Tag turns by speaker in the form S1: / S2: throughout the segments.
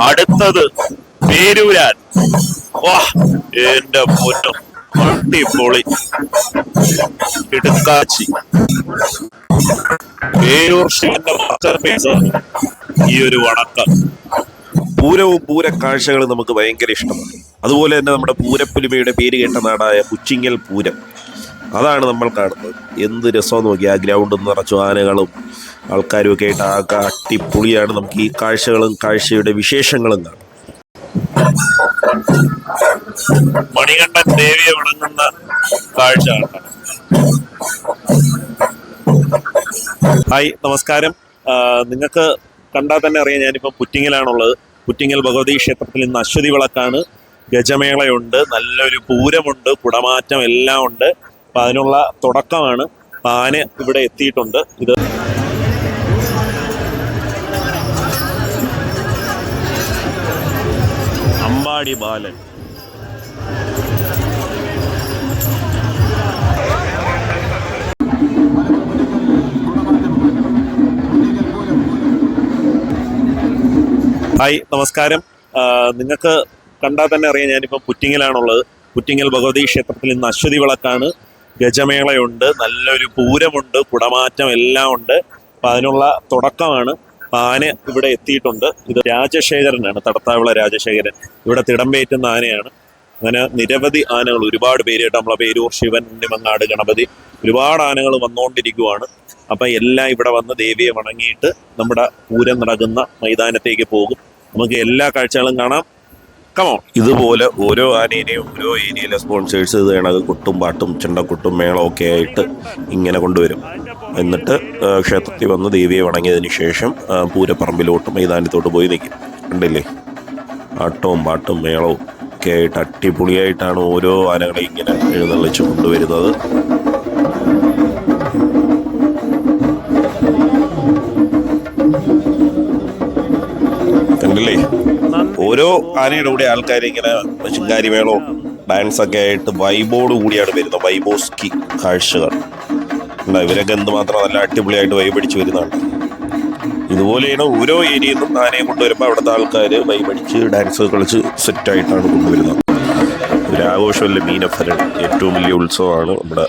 S1: അടുത്തത് പേരൂരാൻ. വാ എന്റെ പൊന്നും. അടിപൊളി. ഇടുക്കാച്ചി. പേരൂർ ശിവന്റെ മാസ്റ്റർ പീസ് ഈ ഒരു വണക്കം
S2: പൂരവും പൂരക്കാഴ്ചകളും നമുക്ക് ഭയങ്കര ഇഷ്ടമാണ്. അതുപോലെ തന്നെ നമ്മുടെ പൂരപ്പുലിമയുടെ പേര് കേട്ട നാടായ പുച്ചിങ്ങൽ പൂരം. അതാണ് നമ്മൾ കാണുന്നത്. എന്ത് രസം നോക്കി ആ ഗ്രൗണ്ട് നിറച്ചു ആനകളും ആൾക്കാരും ഒക്കെ ആയിട്ട് ആ അട്ടിപ്പൊളിയാണ് നമുക്ക് ഈ കാഴ്ചകളും കാഴ്ചയുടെ വിശേഷങ്ങളും കാണാം.
S1: മണികണ്ഠൻ ദേവിയെ വണങ്ങുന്ന കാഴ്ച. ഹായ് നമസ്കാരം. നിങ്ങൾക്ക് കണ്ടാൽ തന്നെ അറിയാം ഞാനിപ്പോൾ പുറ്റിങ്ങലാണുള്ളത്. പുറ്റിങ്ങൽ ഭഗവതി ക്ഷേത്രത്തിൽ ഇന്ന് അശ്വതി വിളക്കാണ്. ഗജമേളയുണ്ട് നല്ലൊരു പൂരമുണ്ട് കുടമാറ്റം എല്ലാം ഉണ്ട്. അപ്പൊ അതിനുള്ള തുടക്കമാണ്. ആന ഇവിടെ എത്തിയിട്ടുണ്ട്. ഇത് അമ്പാടി ബാലൻ. ഹായ് നമസ്കാരം. നിങ്ങൾക്ക് കണ്ടാൽ തന്നെ അറിയാം ഞാനിപ്പോൾ പുറ്റിങ്ങലാണുള്ളത്. പുറ്റിങ്ങൽ ഭഗവതി ക്ഷേത്രത്തിൽ ഇന്ന് അശ്വതി വിളക്കാണ്. ഗജമേളയുണ്ട് നല്ലൊരു പൂരമുണ്ട് കുടമാറ്റം എല്ലാം ഉണ്ട്. അപ്പം അതിനുള്ള തുടക്കമാണ്. ആന ഇവിടെ എത്തിയിട്ടുണ്ട്. ഇത് രാജശേഖരനാണ് തടത്താവിള രാജശേഖരൻ. ഇവിടെ തിടമ്പേറ്റുന്ന ആനയാണ്. അങ്ങനെ നിരവധി ആനകൾ ഒരുപാട് പേര് നമ്മളെ പേരൂർ ശിവൻ ഉണ്ണിമങ്ങാട് ഗണപതി ഒരുപാട് ആനകൾ വന്നുകൊണ്ടിരിക്കുവാണ്. അപ്പൊ എല്ലാം ഇവിടെ വന്ന് ദേവിയെ വണങ്ങിയിട്ട് നമ്മുടെ പൂരം നടക്കുന്ന മൈതാനത്തേക്ക് പോകും. നമുക്ക് എല്ലാ കാഴ്ചകളും കാണാം. കമോ
S2: ഇതുപോലെ ഓരോ ആനേനെയും ഓരോ ഏരിയയിലെ സ്പോൺസേഴ്സ് ഇത് കണക്ക് കൊട്ടും പാട്ടും ചെണ്ടക്കൊട്ടും ഒക്കെ ആയിട്ട് ഇങ്ങനെ കൊണ്ടുവരും. എന്നിട്ട് ക്ഷേത്രത്തിൽ വന്ന് ദേവിയെ വണങ്ങിയതിന് ശേഷം പൂരപ്പറമ്പിലോട്ട് മൈതാനത്തോട്ട് പോയി നിൽക്കും കണ്ടില്ലേ? ആട്ടവും പാട്ടും മേളവും ഒക്കെ ആയിട്ട് അടിപൊളിയായിട്ടാണ് ഓരോ ആനകളെ ഇങ്ങനെ എഴുന്നള്ളിച്ച് കൊണ്ടുവരുന്നത്. ഓരോ ആനയുടെ കൂടെ ആൾക്കാർ ഇങ്ങനെ ശിങ്കാരി മേളവും ഡാൻസ് ഒക്കെ ആയിട്ട് വൈബോട് കൂടിയാണ് വരുന്നത്. വൈബോസ്കി കാഴ്ചകൾ. ഉണ്ടോ ഇവരൊക്കെ എന്തുമാത്രം നല്ല അടിപൊളിയായിട്ട് വൈബടിച്ച് വരുന്നതാണ്. ഇതുപോലെയാണ് ഓരോ ഏരിയയിൽ നിന്നും ആനയെ കൊണ്ടുവരുമ്പോൾ അവിടുത്തെ ആൾക്കാർ വൈബടിച്ച് ഡാൻസ് കളിച്ച് സെറ്റായിട്ടാണ് കൊണ്ടുവരുന്നത്. ഒരു ആഘോഷമല്ല മീനഫരൻ ഏറ്റവും വലിയ ഉത്സവമാണ് നമ്മുടെ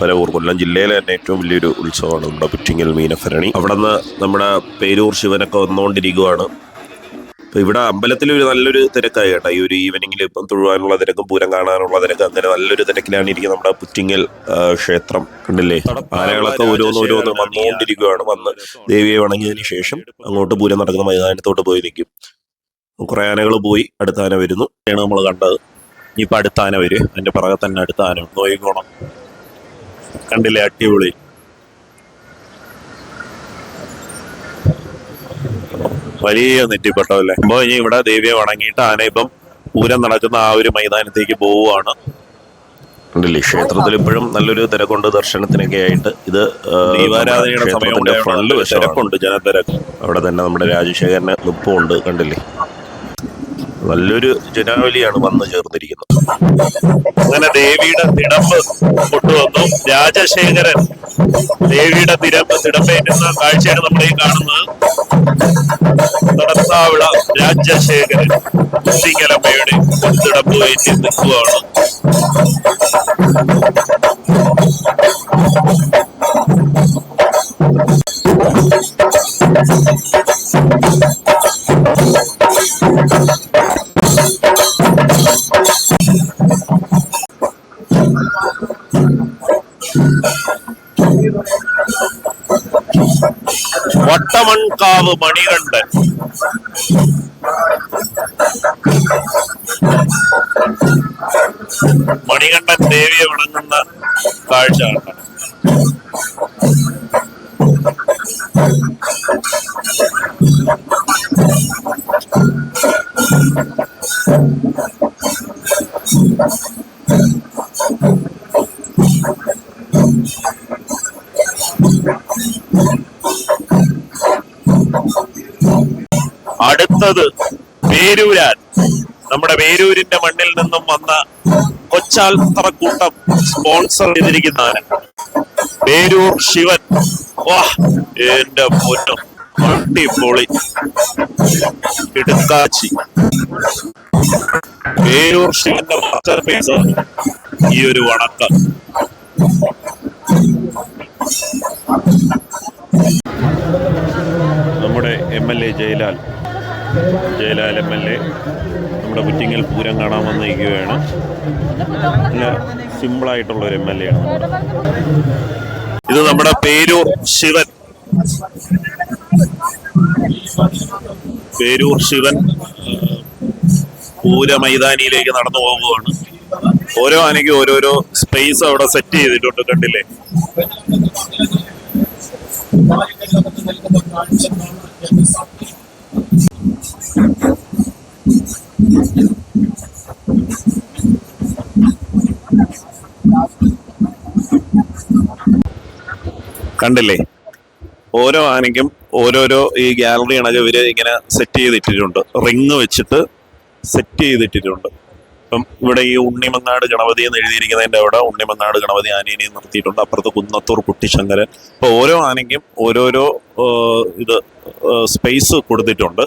S2: പരവൂർ കൊല്ലം ജില്ലയിലെ തന്നെ ഏറ്റവും വലിയൊരു ഉത്സവമാണ് നമ്മുടെ പുറ്റിങ്ങൽ മീനഫരണി അവിടെ നിന്ന് നമ്മുടെ പേരൂർ ശിവനൊക്കെ വന്നുകൊണ്ടിരിക്കുവാണ് ഇപ്പൊ ഇവിടെ അമ്പലത്തിൽ ഒരു നല്ലൊരു തിരക്കായി കേട്ടോ. ഈ ഒരു ഈവനിങ്ങിൽ ഇപ്പം തൊഴുവാനുള്ള തിരക്കും പൂരം കാണാനുള്ള തിരക്കും അങ്ങനെ നല്ലൊരു തിരക്കിലാണ് ഇരിക്കുന്നത് നമ്മുടെ പുറ്റിങ്ങൽ ക്ഷേത്രം. കണ്ടില്ലേ? ആനകളൊക്കെ ഓരോന്ന് ഓരോന്ന് വന്നുകൊണ്ടിരിക്കുകയാണ് വന്ന് ദേവിയെ വണങ്ങിയതിന് ശേഷം അങ്ങോട്ട് പൂരം നടക്കുന്ന മൈതാനത്തോട്ട് പോയി നിൽക്കും. കുറെ ആനകൾ പോയി അടുത്ത ആന വരുന്നു.
S1: ആണ് നമ്മൾ കണ്ടത്. ഇനിയിപ്പോൾ അടുത്ത ആന വരും. അതിന്റെ പുറകെ തന്നെ അടുത്ത ആന നോയിക്കോണം. കണ്ടില്ലേ? അടിപൊളി. വലിയ നെറ്റിപ്പെട്ടല്ലേ അപ്പൊ ഇനി ഇവിടെ ദേവിയെ വണങ്ങിയിട്ട് ആന ഇപ്പം പൂരം നടക്കുന്ന ആ ഒരു മൈതാനത്തേക്ക് പോവുകയാണ്
S2: കണ്ടില്ലേ ക്ഷേത്രത്തിൽ ഇപ്പോഴും നല്ലൊരു തിരക്കുണ്ട് ദർശനത്തിനൊക്കെ ആയിട്ട്. ഇത് ക്ഷേത്രത്തിന്റെ ഫ്രണ്ട്
S1: തിരക്കുണ്ട് ജനത്തിരക്ക്.
S2: അവിടെ തന്നെ നമ്മുടെ രാജശേഖരന് നിപ്പുണ്ട് കണ്ടില്ലേ? നല്ലൊരു ജനാവലിയാണ് വന്നു ചേർന്നിരിക്കുന്നത്.
S1: അങ്ങനെ ദേവിയുടെ തിടമ്പ് കൊണ്ടുവന്നു രാജശേഖരൻ ദേവിയുടെ തിരമ്പ് തിടമ്പേറ്റുന്ന കാഴ്ചയാണ് നമ്മൾ ഈ കാണുന്നത്. നടത്താവിള രാജശേഖരൻ കുട്ടിക്കലമ്മയുടെ തിടമ്പ് കയറ്റി നിൽക്കുകയാണ്. വട്ടമൺകാവ് മണികണ്ഠൻ. മണികണ്ഠൻ ദേവിയെ വണങ്ങുന്ന കാഴ്ച കാണാം. അടുത്തത് പേരൂരാൻ നമ്മുടെ വേരൂരിന്റെ മണ്ണിൽ നിന്നും വന്ന കൊച്ചാൽ കൊച്ചാൽത്തറക്കൂട്ടം സ്പോൺസർ ചെയ്തിരിക്കുന്നതാണ് വേരൂർ ശിവൻ. വാ എന്റെ പൊന്നും. അടിപൊളി. വേരൂർ പേരൂർ ശിവന്റെ മാസ്റ്റർ പീസ് ഈ ഒരു വണക്കം നമ്മുടെ M L A Jayalal Jayalal M L A നമ്മുടെ കുറ്റിങ്ങൽ പൂരം കാണാൻ വന്നിരിക്കുകയാണ്. നല്ല സിമ്പിളായിട്ടുള്ള ഒരു എം എൽ എ ആണ്. ഇത് നമ്മുടെ പേരൂർ ശിവൻ. പേരൂർ ശിവൻ പൂര മൈതാനിയിലേക്ക് നടന്നു പോകുകയാണ് ഓരോ ആനയ്ക്കും ഓരോരോ സ്പേസ് അവിടെ സെറ്റ് ചെയ്തിട്ടുണ്ട് കണ്ടില്ലേ? കണ്ടില്ലേ? ഓരോ ആനയ്ക്കും ഓരോരോ ഈ ഗാലറി കണക്ക് ഇവർ ഇങ്ങനെ സെറ്റ് ചെയ്തിട്ടിട്ടുണ്ട്. റിങ് വെച്ചിട്ട് സെറ്റ് ചെയ്തിട്ടിട്ടുണ്ട്. ഇപ്പം ഇവിടെ ഈ ഉണ്ണിമങ്ങാട് ഗണപതി എന്ന് എഴുതിയിരിക്കുന്നതിന്റെ അവിടെ ഉണ്ണിമങ്ങാട് ഗണപതി ആനേനെയും നിർത്തിയിട്ടുണ്ട്. അപ്പുറത്ത് കുന്നത്തൂർ കുട്ടിശങ്കരൻ. ഇപ്പൊ ഓരോ ആനയ്ക്കും ഓരോരോ ഇത് സ്പേസ് കൊടുത്തിട്ടുണ്ട്.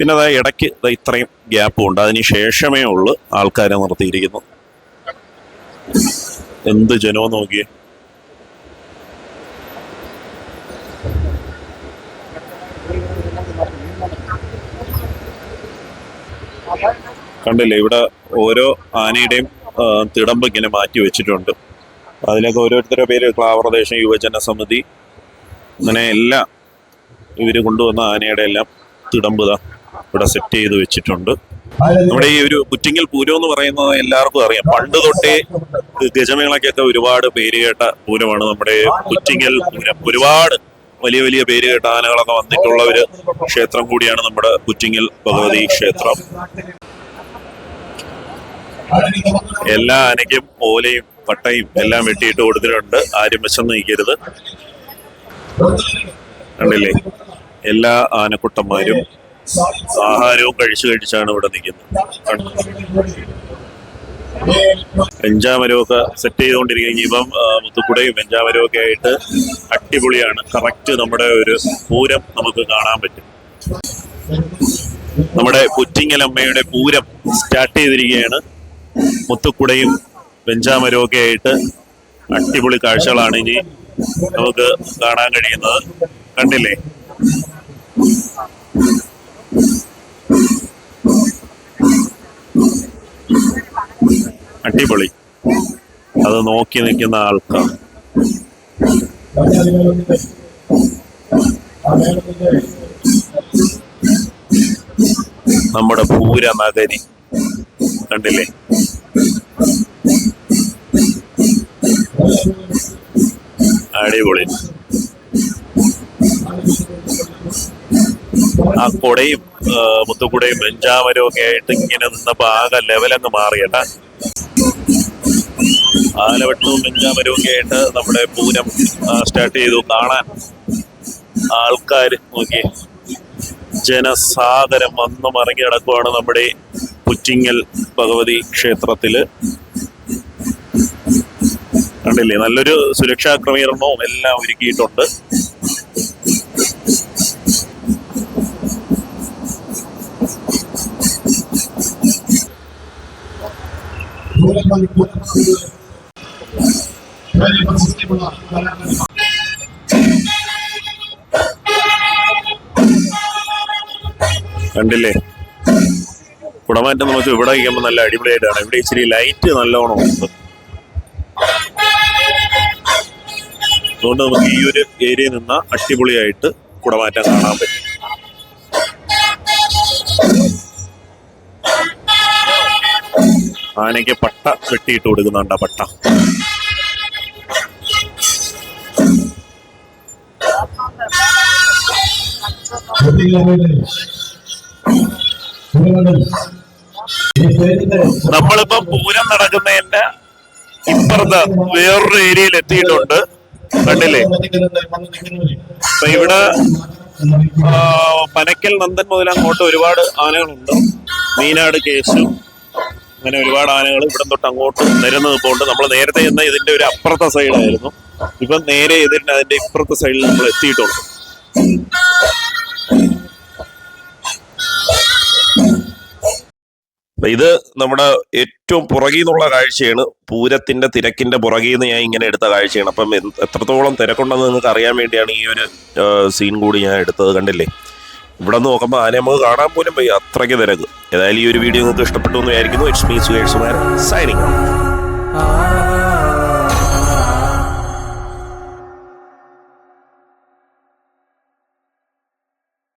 S1: പിന്നെ അതായത് ഇടയ്ക്ക് ഇത്രയും ഗ്യാപ്പും ഉണ്ട്. അതിന് ശേഷമേ ഉള്ളു ആൾക്കാരെ നിർത്തിയിരിക്കുന്നു എന്ത് ജനോ നോക്കിയേ? കണ്ടില്ലേ ഇവിടെ ഓരോ ആനയുടെയും തിടമ്പ് ഇങ്ങനെ മാറ്റി വെച്ചിട്ടുണ്ട്. അതിലൊക്കെ ഓരോരുത്തരുടെ പേര് ക്ലാവപ്രദേശം യുവജന സമിതി അങ്ങനെ എല്ലാം ഇവർ കൊണ്ടുവന്ന ആനയുടെ എല്ലാം തിടമ്പ് ദാ. ഇവിടെ സെറ്റ് ചെയ്ത് വെച്ചിട്ടുണ്ട്. നമ്മുടെ ഈ ഒരു കുറ്റിങ്ങൽ പൂരം എന്ന് പറയുന്നത് എല്ലാവർക്കും അറിയാം. പണ്ട് തൊട്ടേ ഗജമേളയ്ക്കൊക്കെ ഒരുപാട് പേര് കേട്ട പൂരമാണ് നമ്മുടെ കുറ്റിങ്ങൽ പൂരം. ഒരുപാട് വലിയ വലിയ പേര് കേട്ട ആനകളൊക്കെ വന്നിട്ടുള്ള ഒരു ക്ഷേത്രം കൂടിയാണ് നമ്മുടെ കുറ്റിങ്ങൽ ഭഗവതി ക്ഷേത്രം. എല്ലാ ആനയ്ക്കും ഓലയും പട്ടയും എല്ലാം വെട്ടിയിട്ട് കൊടുത്തിട്ടുണ്ട്. ആരും വിശന്ന് നിൽക്കരുത്. കണ്ടില്ലേ? എല്ലാ ആനക്കുട്ടന്മാരും ആഹാരവും കഴിച്ചു കഴിച്ചാണ് ഇവിടെ നിൽക്കുന്നത്? ഒക്കെ സെറ്റ് ചെയ്തുകൊണ്ടിരിക്കുകയും ഇപ്പം മുത്തുക്കുടയും വെഞ്ചാമരവും ഒക്കെ ആയിട്ട് അടിപൊളിയാണ്. കറക്റ്റ് നമ്മുടെ ഒരു പൂരം നമുക്ക് കാണാൻ പറ്റും. നമ്മുടെ പുറ്റിങ്ങലമ്മയുടെ പൂരം സ്റ്റാർട്ട് ചെയ്തിരിക്കുകയാണ്. മുത്തുക്കുടയും വെഞ്ചാമരവും ഒക്കെ ആയിട്ട് അടിപൊളി കാഴ്ചകളാണ് ഇനി നമുക്ക് കാണാൻ കഴിയുന്നത്. കണ്ടില്ലേ? അടിപൊളി. അത് നോക്കി നിൽക്കുന്ന ആൾക്കാർ നമ്മുടെ പൂര നഗരി കണ്ടില്ലേ? അടിപൊളി. ആ കൊടയും ആ, മുത്തുക്കുടയും വെഞ്ചാമരവും ഒക്കെ ആയിട്ട് ഇങ്ങനെ നിന്നപ്പോ ആകെ ലെവലങ്ങ് മാറിയട്ടാ ആലവട്ടവും വെഞ്ചാമരവും ഒക്കെ ആയിട്ട് നമ്മുടെ പൂരം സ്റ്റാർട്ട് ചെയ്തു. കാണാൻ ആൾക്കാർ നോക്കി ജനസാഗരം വന്ന് മറങ്ങി കിടക്കുവാണ് നമ്മുടെ പുറ്റിങ്ങൽ ഭഗവതി ക്ഷേത്രത്തിൽ. കണ്ടില്ലേ? നല്ലൊരു സുരക്ഷാ ക്രമീകരണവും എല്ലാം ഒരുക്കിയിട്ടുണ്ട്. കണ്ടില്ലേ? കുടമാറ്റം നമുക്ക് ഇവിടെ കഴിക്കുമ്പോൾ നല്ല അടിപൊളിയായിട്ടാണ്. ഇവിടെ ഇച്ചിരി ലൈറ്റ് നല്ലോണം ഉണ്ട്. അതുകൊണ്ട് നമുക്ക് ഈ ഒരു ഏരിയയിൽ നിന്ന് അടിപൊളിയായിട്ട് കുടമാറ്റം കാണാൻ പറ്റും. ആനയ്ക്ക് പട്ട വെട്ടിയിട്ട് കൊടുക്കുന്നുണ്ട് പട്ട. നമ്മളിപ്പോ പൂരം നടക്കുന്നതിന്റെ ഇപ്പുറത്ത് വേറൊരു ഏരിയയിൽ എത്തിയിട്ടുണ്ട്. കണ്ടില്ലേ? അപ്പൊ ഇവിടെ പനക്കൽ നന്ദൻ മുതൽ അങ്ങോട്ട് ഒരുപാട് ആനകളുണ്ട്. മീനാട് കേശു. അങ്ങനെ ഒരുപാട് ആനകൾ ഇവിടെ തൊട്ട് അങ്ങോട്ട് നിരന്ന് നമ്മൾ നേരത്തെ എന്ന ഇതിന്റെ ഒരു അപ്പുറത്തെ സൈഡായിരുന്നു ഇപ്പൊ നേരെ ഇതിന്റെ അതിന്റെ ഇപ്പുറത്തെ സൈഡിൽ നമ്മൾ എത്തിയിട്ടുണ്ട്.
S2: ഇത് നമ്മുടെ ഏറ്റവും പുറകിൽ നിന്നുള്ള കാഴ്ചയാണ്. പൂരത്തിന്റെ തിരക്കിന്റെ പുറകിൽ നിന്ന് ഞാൻ ഇങ്ങനെ എടുത്ത കാഴ്ചയാണ്. അപ്പം എത്രത്തോളം തിരക്കുണ്ടെന്ന് നിങ്ങൾക്ക് അറിയാൻ വേണ്ടിയാണ് ഈ ഒരു സീൻ കൂടി ഞാൻ എടുത്തത് കണ്ടില്ലേ? ഇവിടെ നോക്കുമ്പോൾ ആനെ നമുക്ക് കാണാൻ പോലും പോയി അത്രയ്ക്ക് തിരക്ക്. ഏതായാലും ഈ ഒരു വീഡിയോ നിങ്ങൾക്ക് ഇഷ്ടപ്പെട്ടു എന്ന് വിചാരിക്കുന്നു. It's me Suresh Kumar signing